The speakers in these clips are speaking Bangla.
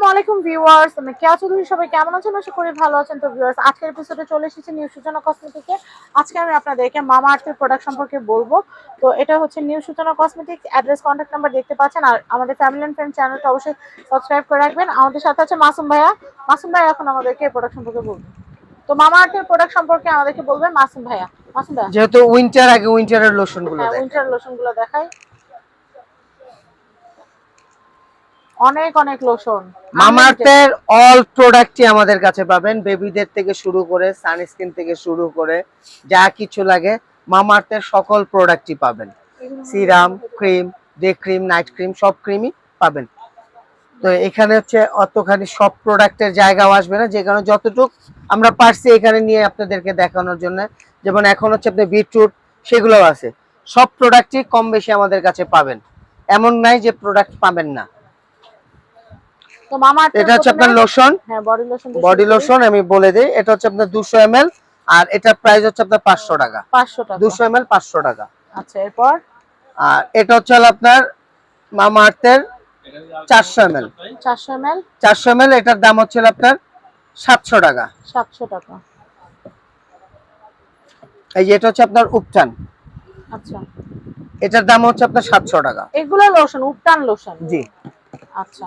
আসসালামু আলাইকুম ভিউয়ার্স আমি কেয়া চৌধুরী সবাই কেমন আছেন আশা করি ভালো আছেন। তো ভিউয়ার্স আজকের এপিসোডে চলে এসেছি নিউ সূচনা কসমেটিকে আজকে আমি আপনাদেরকে মামা আর্থের প্রোডাক্ট সম্পর্কে বলব। তো এটা হচ্ছে new Suchana cosmetics address contact number দেখতে পাচ্ছেন। আর আমাদের ফ্যামিলি এন্ড ফ্রেন্ড চ্যানেলটা অবশ্যই সাবস্ক্রাইব করে রাখবেন। আমাদের সাথে আছে মাসুম ভাইয়া। মাসুম ভাইয়া এখন আমাদেরকে প্রোডাক্ট সম্পর্কে বলবে। তো মামা আর্থের প্রোডাক্ট সম্পর্কে আমাদেরকে বলবে মাসুম ভাইয়া। মাসুম ভাইয়া। যেহেতু উইন্টার আগে উইন্টারের হ্যাঁ উইন্টার লোশনগুলো দেখাই অনেক অনেক লোশন মামার্থের অল প্রোডাক্টই আমাদের কাছে পাবেন। বেবিদের থেকে শুরু করে সানস্ক্রিন থেকে শুরু করে যা কিছু লাগে মামার্থের সকল প্রোডাক্টই পাবেন। Serum cream day cream night cream সব ক্রিমই পাবেন। তো এখানে হচ্ছে অতখানি সব প্রোডাক্টের জায়গাও আসবে না। যে কারণে যতটুক আমরা পারছি এখানে নিয়ে আপনাদেরকে দেখানোর জন্য। যেমন এখন হচ্ছে আপনি বিটরুট সেগুলোও আছে। সব প্রোডাক্টই কম বেশি আমাদের কাছে পাবেন। এমন নাই যে প্রোডাক্ট পাবেন না। তো মামা এটা হচ্ছে আপনার লোশন হ্যাঁ বডি লোশন বডি লোশন আমি বলে দিই। এটা হচ্ছে আপনার দুশো এম আর এটার প্রাইস হচ্ছে আপনার পাঁচশো টাকা। 500 টাকা। দুশো এম পাঁচশো টাকা। আচ্ছা এরপর? আর এটা হচ্ছে আপনার মামা আর্থের চারশো এম 400 ml চারশো এম এটার দাম হচ্ছে আপনার সাতশো টাকা। 700 টাকা। এই যে এটা হচ্ছে আপনার উপটান। আচ্ছা। এটার দাম হচ্ছে আপনার সাতশো টাকা। এগুলো লোশন উপটান লোশন জি। আচ্ছা।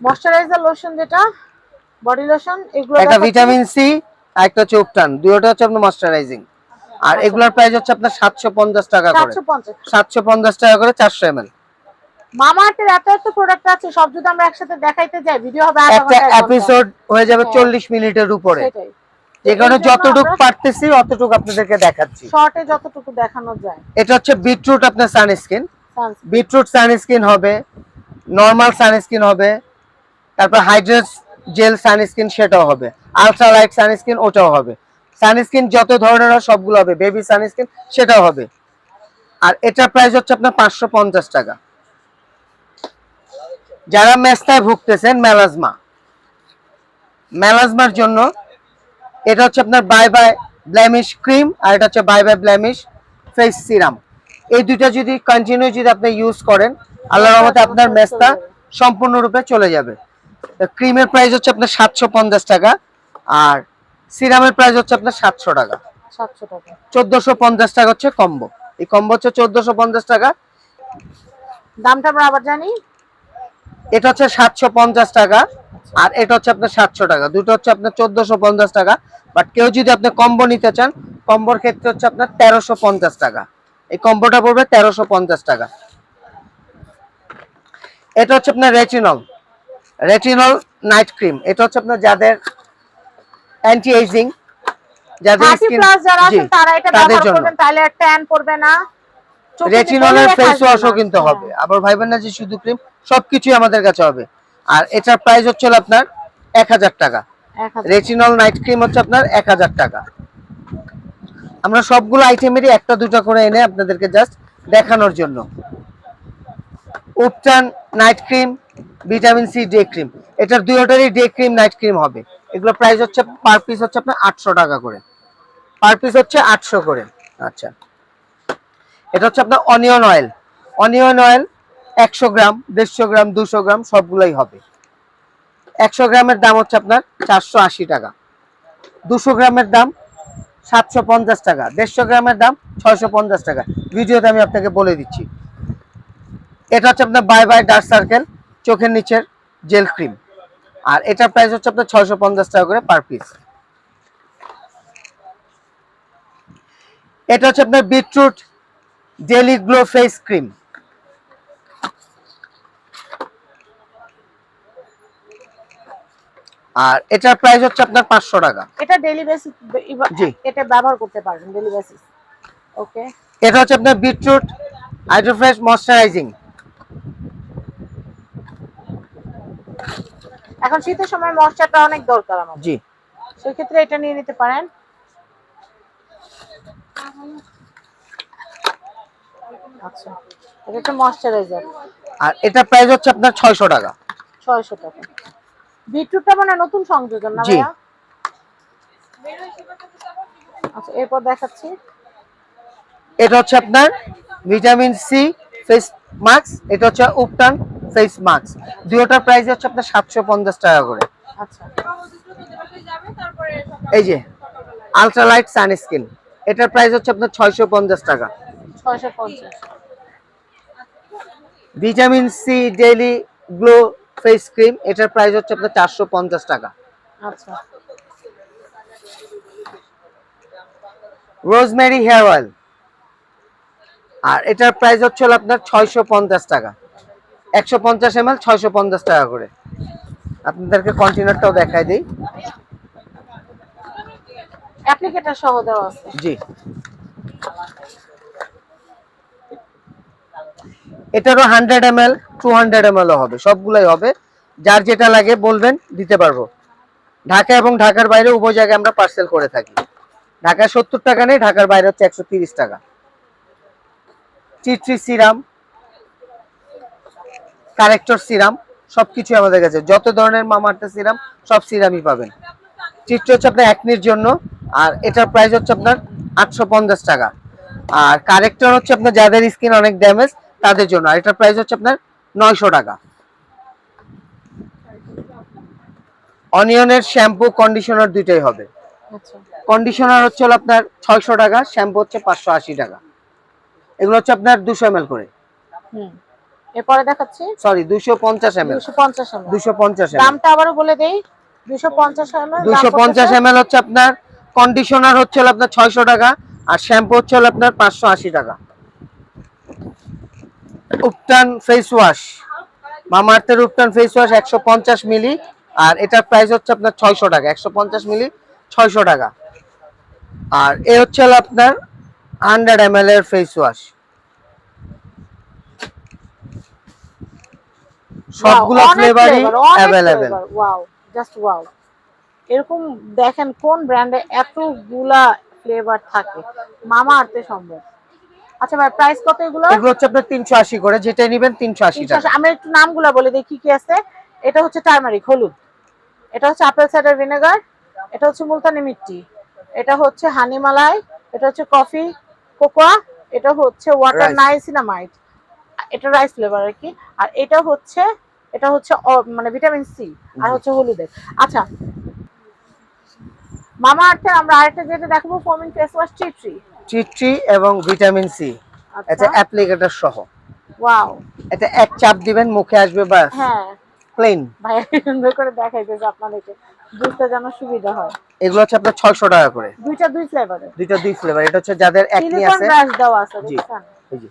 ময়শ্চারাইজার লোশন যেটা বডি লোশন এগুলো একটা ভিটামিন সি আর একটা হচ্ছে উপটান দুটোটা হচ্ছে আপনার ময়শ্চারাইজিং। আর আচ্ছা। এগুলোর প্রাইস হচ্ছে আপনার সাতশো পঞ্চাশ টাকা করে। 750 সাতশো পঞ্চাশ টাকা করে চারশো এম মামা আর্থের এত এত প্রোডাক্ট আছে সব যদি আমরা একসাথে দেখাইতে যাই ভিডিও হবে একটা এপিসোড হয়ে যাবে হ্যাঁ। চল্লিশ মিনিটের উপরে। কারণে যতটুকু পারতেছি অতটুকু আপনাদেরকে দেখাচ্ছি। শর্টে যতটুকু দেখানো যায়। এটা হচ্ছে বিটরুট আপনার সানস্ক্রিন বিটরুট সানস্ক্রিন হবে নর্মাল সানস্ক্রিন হবে তারপর হাইড্রেট জেল সানস্ক্রিন সেটাও হবে। আলট্রা লাইট সানস্ক্রিন ওটাও হবে। সানস্ক্রিন যত ধরনের হয় সবগুলো হবে। বেবি সানস্ক্রিন সেটাও হবে। আর এটার প্রাইস হচ্ছে আপনার পাঁচশো পঞ্চাশ টাকা। যারা মেস্তায় ভুগতেছেন মেলাজমা মেলাজমার জন্য এটা হচ্ছে আপনার বাই বাই ব্ল্যামিশ ক্রিম আর এটা হচ্ছে bye bye blemish face serum এই দুইটা যদি কন্টিনিউ যদি আপনি ইউজ করেন আল্লাহ রহমতে আপনার মেস্তা সম্পূর্ণরূপে চলে যাবে। ক্রিমের প্রাইস হচ্ছে আপনার সাতশো পঞ্চাশ টাকা আর সিরামের প্রাইস হচ্ছে আপনার সাতশো টাকা। 700 টাকা। চোদ্দশো পঞ্চাশ টাকা হচ্ছে কম্বো। এই কম্বো হচ্ছে চোদ্দশো পঞ্চাশ টাকা। দামটা আমরা আবার জানি? এটা হচ্ছে সাতশো পঞ্চাশ টাকা আর এটা হচ্ছে আপনার সাতশো টাকা। দুটো হচ্ছে আপনার চোদ্দশো পঞ্চাশ টাকা। বাট কেউ যদি আপনি কম্বো নিতে চান কম্বোর ক্ষেত্রে হচ্ছে আপনার তেরোশো পঞ্চাশ টাকা। এই কম্বোটা পড়বে তেরোশো পঞ্চাশ টাকা। এটা হচ্ছে আপনার রেটিনল। রেটিনল নাইট ক্রিম এটা হচ্ছে আপনার যাদের অ্যান্টি এজিং যাদের 30 স্কিন প্লাস যারা আছেন তারা এটা ব্যবহার করবেন তাহলে ট্যান পড়বে না। রেটিনলের ফেস ওয়াশও। কিন্তু হ্যাঁ, হবে আবার ভাইবেন না যে শুধু ক্রিম সবকিছুই আমাদের কাছে হবে। আর এটার প্রাইস হচ্ছে আপনার এক হাজার টাকা। রেটিনল নাইট ক্রিম হচ্ছে আপনার এক হাজার টাকা। আমরা সবগুলো আইটেমেরই একটা দুটো করে এনে আপনাদেরকে জাস্ট দেখানোর জন্য। Ubtan night cream vitamin C, day cream. এটার দুইটারই ডে ক্রিম, নাইট ক্রিম হবে। এগুলো প্রাইস হচ্ছে পার পিস হচ্ছে আপনার আটশো টাকা করে। পার পিস হচ্ছে আটশো করে। আচ্ছা। এটা হচ্ছে আপনার অনিয়ন অয়েল অনিয়ন অয়েল একশো গ্রাম, দেড়শো গ্রাম, দুশো গ্রাম, সবগুলোই হবে। একশো গ্রামের দাম হচ্ছে আপনার চারশো আশি টাকা। দুশো গ্রামের দাম সাতশো পঞ্চাশ টাকা। দেড়শো গ্রামের দাম ছয়শো পঞ্চাশ টাকা। ভিডিওতে আমি আপনাকে বলে দিচ্ছি। এটা হচ্ছে আপনার বাই বাই ডার্ক সার্কেল চোখের নিচের জেল ক্রিম। আর এটার প্রাইস হচ্ছে আপনার ছয়শো পঞ্চাশ টাকা করে পার পিস এটা হচ্ছে আপনার beetroot daily glow face cream. আর এটার প্রাইস হচ্ছে আপনার পাঁচশো টাকা। এটা ডেইলি বেসিস জি। এটা ব্যবহার করতে পারবেন ডেইলি বেসিস ওকে এটা হচ্ছে আপনার বিটরুট হাইড্রোফ্রেশ ময়শ্চারাইজিং। এখন শীতের সময় ময়শ্চারটা অনেক দরকার আমাদের। জি। সেক্ষেত্রে এটা নিয়ে নিতে পারেন। আচ্ছা এটা একটা ময়শ্চারাইজার আর এটা প্রাইস হচ্ছে আপনার ছয়শো টাকা। ছয়শো টাকা। বিটরুটটা মানে নতুন সংযোজন না ভাইয়া? আচ্ছা এরপর দেখাচ্ছি। এটা হচ্ছে আপনার ভিটামিন সি ফেস মাস্ক এটা হচ্ছে উপটান ফেস মাস্ক দুটোটার প্রাইস হচ্ছে আপনার সাতশো পঞ্চাশ টাকা করে। আচ্ছা। এই যে আলট্রালাইট সানস্ক্রিন এটার প্রাইস হচ্ছে আপনার ছয়শো পঞ্চাশ টাকা। Vitamin C daily glow face cream এটার প্রাইস হচ্ছে আপনার চারশো পঞ্চাশ টাকা। রোজমেরি হেয়ার অয়েল আর এটার প্রাইস হচ্ছে আপনার ছয়শো পঞ্চাশ টাকা। একশো পঞ্চাশ এম এল ছয়শো পঞ্চাশ টাকা করে। আপনাদেরকে কন্টেনারটাও দেখাই দিই। অ্যাপ্লিকেটার সহ দেওয়া আছে। জি। এটারও hundred M L two hundred M L হবে সবগুলাই হবে। যার যেটা লাগে বলবেন দিতে পারব। ঢাকা এবং ঢাকার বাইরে উভয় জায়গায় আমরা পার্সেল করে থাকি। ঢাকায় সত্তর টাকা নেই ঢাকার বাইরে হচ্ছে একশো তিরিশ টাকা। চিট্রি সিরাম কারেক্টর সিরাম সবকিছু আমাদের কাছে। যত ধরনের মামার্থের সিরাম সব সিরামই পাবেন। চিট্রি হচ্ছে আপনার একনির জন্য আর এটার প্রাইস হচ্ছে আপনার আটশো পঞ্চাশ টাকা। আর কারেক্টর হচ্ছে আপনার যাদের স্কিন অনেক ড্যামেজ তাদের জন্য। আর এটার প্রাইস হচ্ছে আপনার নয়শো টাকা। অনিয়নের শ্যাম্পু কন্ডিশনার দুইটাই হবে। আচ্ছা। কন্ডিশনার হচ্ছে আপনার ছয়শো টাকা শ্যাম্পু হচ্ছে পাঁচশো আশি টাকা। এগুলো হচ্ছে আপনার দুশো এম করে। হুম। এরপরে দেখাচ্ছি। সরি দুশো পঞ্চাশ এম এল দুশো পঞ্চাশ এমএল দুশো পঞ্চাশ দামটা আবারও বলে দেই দুশো পঞ্চাশ এমএল দুশো পঞ্চাশ এম এল হচ্ছে আপনার কন্ডিশনার হচ্ছে আপনার ছয়শো টাকা আর শ্যাম্পু হচ্ছে আপনার পাঁচশো আশি টাকা। উপটান ফেস ওয়াশ মামার্থের উপটান ফেস ওয়াশ একশো পঞ্চাশ মিলি আর এটার প্রাইস হচ্ছে আপনার ছয়শো টাকা একশো পঞ্চাশ মিলি ছয়শো টাকা। আর এ হচ্ছে আপনার হান্ড্রেড এম এর ফেস ওয়াশ সবগুলো ফ্লেভারই অ্যাভেলেবেল ওয়াও জাস্ট ওয়াও এরকম দেখেন কোন ব্র্যান্ডে এতগুলা ফ্লেভার থাকে মামা আর্থে সম্ভব। আচ্ছা ভাই প্রাইস কত এগুলো? এগুলো হচ্ছে আপনার তিনশো আশি করে যেটা নিবেন তিনশো আশি তিনশো টাকা আমি একটু নামগুলো বলে দিই কি কি আছে। এটা হচ্ছে টার্মারিক হলুদ। এটা হচ্ছে আপেল সাইডার ভিনেগার এটা হচ্ছে মুলতানি মিট্টি। এটা হচ্ছে হানি মালাই এটা হচ্ছে কফি কোকোয়া এটা হচ্ছে ওয়াটার Rice. এটা রাইস ফ্লেভার আর কি। আর এটা হচ্ছে এটা হচ্ছে মানে ভিটামিন সি আর হচ্ছে হলুদের। আচ্ছা মামা আর্থের আমরা আরেকটা যেটা দেখাবো foaming face wash tea tree চিট্রি এবং ভিটামিন সি এটা আচ্ছা অ্যাপ্লিকেটর সহ। ওয়াও এটা এক চাপ দিবেন মুখে আসবে বা হ্যাঁ। প্লেন ভাই সুন্দর করে দেখাইতেছে আপনাদেরকে। বুঝতে যেন সুবিধা হয়। এগুলো হচ্ছে আপনার ছয়শো টাকা করে। দুইটা দুই ফ্লেভারের দুইটা দুই ফ্লেভার এটা হচ্ছে যাদের একনি সিলিকন আছে। ব্রাশ দেওয়া আছে জি। দেখছেন? এই যে,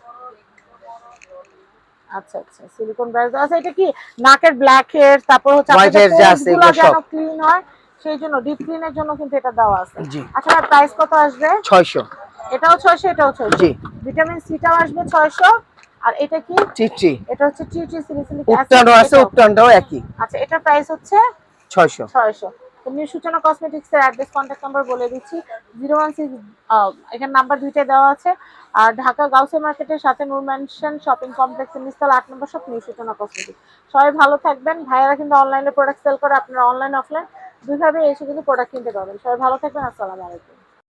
আচ্ছা আচ্ছা সিলিকন ব্রাশ আছে এটা কি নাকের ব্ল্যাক হেয়ার তারপর হচ্ছে আপনাদের কোষগুলো যেন ক্লিন হয় সেই জন্য ডিপ ক্লিনের জন্য কিন্তু এটা দেওয়া আছে। আচ্ছা প্রাইস কত আসবে? ছয়শো। এটাও ছয়শো এটাও ছয়শো। জি। ভিটামিন সিটাও আসবে ছয়শো আর এটা কি? চিট্রি এটা হচ্ছে টি টি সিলিসিলিক উপটানও আছে উপটানটাও একই। আচ্ছা এটার প্রাইস হচ্ছে? ছয়শো। ছয়শো। তো নিউ সূচনা কসমেটিক্স এর অ্যাড্রেস কন্ট্যাক্ট নাম্বার বলে দিচ্ছি। জিরো ওয়ান সিক্স এখানে নাম্বার দুইটাই দেওয়া আছে। আর ঢাকা গাউসে মার্কেটের সাথে নূর ম্যানশন শপিং কমপ্লেক্সের নিচতলা আট নম্বর শপ নিউ সূচনা কসমেটিক্স সবাই ভালো থাকবেন। ভাইয়ারা কিন্তু অনলাইনে প্রোডাক্ট সেল করে আপনারা অনলাইন অফলাইন দুইভাবে এসে কিন্তু প্রোডাক্ট কিনতে পারবেন। সবাই ভালো থাকবেন। আসসালামু আলাইকুম।